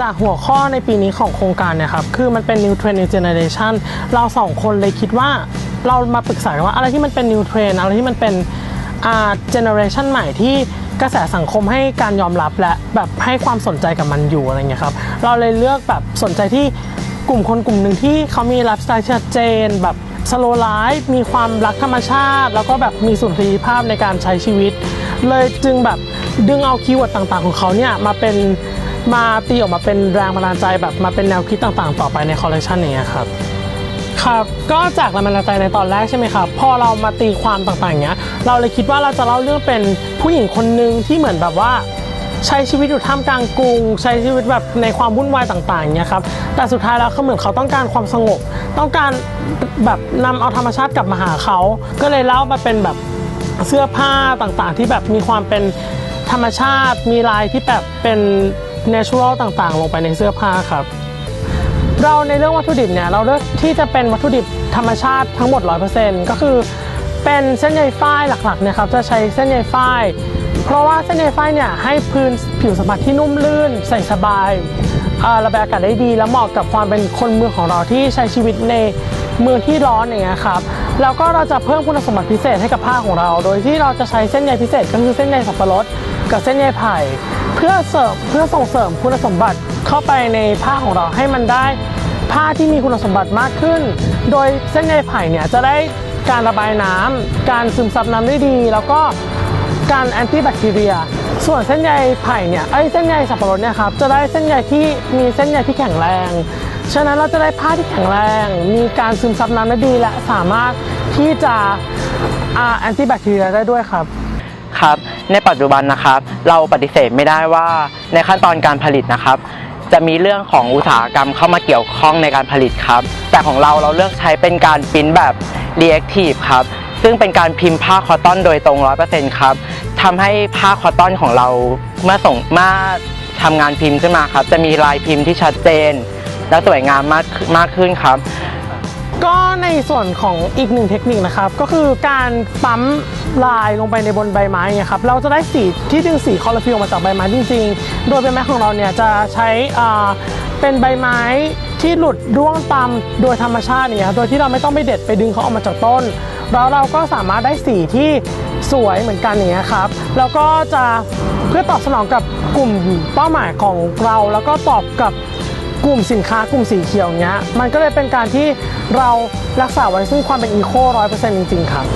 จากหัวข้อในปีนี้ของโครงการเนี่ยครับ คือมันเป็น New Trend New Generation เราสองคนเลยคิดว่าเรามาปรึกษากันว่าอะไรที่มันเป็น New Trend อะไรที่มันเป็นอ่า generation ใหม่ที่กระแสสังคมให้การยอมรับและแบบให้ความสนใจกับมันอยู่อะไรเงี้ยครับ เราเลยเลือกแบบสนใจที่กลุ่มคนกลุ่มหนึ่งที่เขามีไลฟ์สไตล์ชัดเจน แบบสโลไลฟ์มีความรักธรรมชาติ แล้วก็แบบมีสุนทรีภาพในการใช้ชีวิต เลยจึงแบบดึงเอาคีย์เวิร์ดต่างๆ ของเขาเนี่ยมาเป็น มาตีออกมาเป็นแรงบันดาลใจแบบมาเป็นแนวคิดต่างๆ ต่อไปในคอลเลคชันอย่างเงี้ยครับครับก็จากแรงบันดาลใจในตอนแรกใช่ไหมครับพอเรามาตีความต่างๆเนี้ยเราเลยคิดว่าเราจะเล่าเรื่องเป็นผู้หญิงคนหนึ่งที่เหมือนแบบว่าใช้ชีวิตอยู่ท่ามกลางกรุง ใช้ชีวิตแบบในความวุ่นวายต่างๆเนี้ยครับแต่สุดท้ายแล้วเขาเหมือนเขาต้องการความสงบ ต้องการแบบนำเอาธรรมชาติกลับมาหาเขา ก็เลยเล่ามาเป็นแบบเสื้อผ้าต่างๆ ที่แบบมีความเป็นธรรมชาติ มีลายที่แบบเป็น เนเชอรัลต่างๆ ลงไปในเสื้อผ้าครับ เราในเรื่องวัตถุดิบเนี่ยเราเลือกที่จะเป็นวัตถุดิบธรรมชาติทั้งหมด 100%ก็คือเป็นเส้นใยฝ้ายหลักๆนี่ยครับจะใช้เส้นใยฝ้าย เพราะว่าเส้นใยฝ้ายเนี่ยให้พื้นผิวสัมผัสที่นุ่มลื่น ใส่สบายระบายอากาศได้ดี และเหมาะกับความเป็นคนเมืองของเราที่ใช้ชีวิตในเมืองที่ร้อนอย่างเงี้ยครับแล้วก็เราจะเพิ่มคุณสมบัติพิเศษให้กับผ้าของเรา โดยที่เราจะใช้เส้นใยพิเศษก็คือเส้นใยสับปะรดกับเส้นใยไผ่ เพื่อเสริมเพื่อส่งเสริมคุณสมบัติเข้าไปในผ้าของเราให้มันได้ผ้าที่มีคุณสมบัติมากขึ้น โดยเส้นใยไผ่เนี่ยจะได้การระบายน้ำการซึมซับน้ำได้ดี แล้วก็การแอนตี้แบคทีเรีย ส่วนเส้นใยไผ่เนี่ยไอ้เส้นใยสับปะรดเนี่ยครับจะได้เส้นใยที่มีเส้นใยที่แข็งแรง ฉะนั้นเราจะได้ผ้าที่แข็งแรง มีการซึมซับน้ำได้ดีและสามารถที่จะแอนตี้แบคทีเรียได้ด้วยครับ ครับในปัจจุบันนะครับเราปฏิเสธไม่ได้ว่าในขั้นตอนการผลิตนะครับ จะมีเรื่องของอุตสาหกรรมเข้ามาเกี่ยวข้องในการผลิตครับ แต่ของเราเราเลือกใช้เป็นการปริ้นแบบ reactive ครับซึ่งเป็นการพิมพ์ผ้าคอตตอนโดยตรง 100%ครับทำให้ผ้าคอตตอนของเราเมื่อส่งเมื่อทำงานพิมพ์ขึ้นมาครับ จะมีลายพิมพ์ที่ชัดเจน และสวยงามมากมากขึ้นครับ ก็ในส่วนของอีกหนึ่งเทคนิคนะครับก็คือการปั๊มลายลงไปในบนใบไม้เนี่ยครับเราจะได้สีที่ดึงสีคลอโรฟิลล์มาจากใบไม้จริงๆ โดยใบไม้ของเราเนี่ยจะใช้อ่าเป็นใบไม้ที่หลุดร่วงตามโดยธรรมชาติเนี่ยครับโดยที่เราไม่ต้องไปเด็ดไปดึงเขาออกมาจากต้น แล้วเราก็สามารถได้สีที่สวยเหมือนกันอย่างเงี้ยครับแล้วก็จะเพื่อตอบสนองกับกลุ่มเป้าหมายของเรา แล้วก็ตอบกับ กลุ่มสินค้ากลุ่มสีเขียวเนี้ย มันก็เลยเป็นการที่เรารักษาไว้ซึ่งความเป็นอีโคร้อยเปอร์เซ็นต์จริงๆครับ